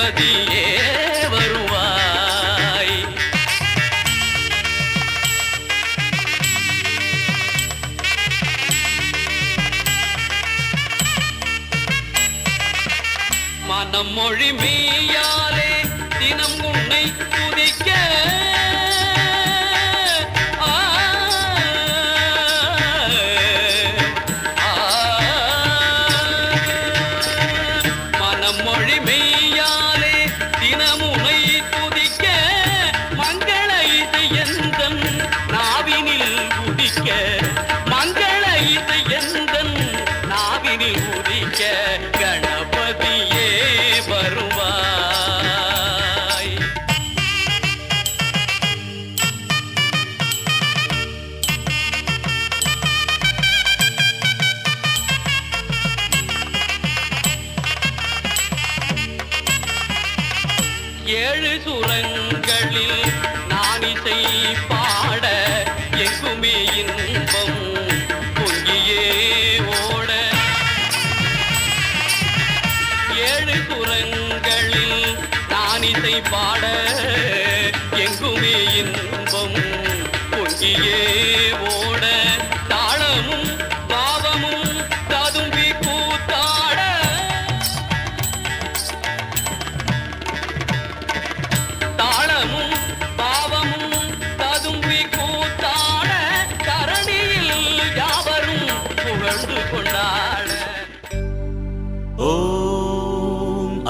திருப்பதியே வருவாய். மனம் மொழி மீ ஏழு சுரங்களில் நான் இசை பாட எங்குமே இன்பம் பொங்கியே ஓட. ஏழு சுரங்களில் நான் இசை பாட எங்குமே இன்பம் பொங்கியே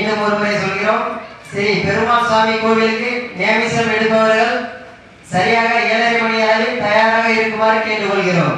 மீண்டும் ஒரு முறை சொல்கிறோம். ஸ்ரீ பெருமாள் சுவாமி கோவிலுக்கு நியமிசம் எடுப்பவர்கள் சரியாக ஏழரை மணி அளவில் தயாராக இருக்குமாறு கேட்டுக்கொள்கிறோம்.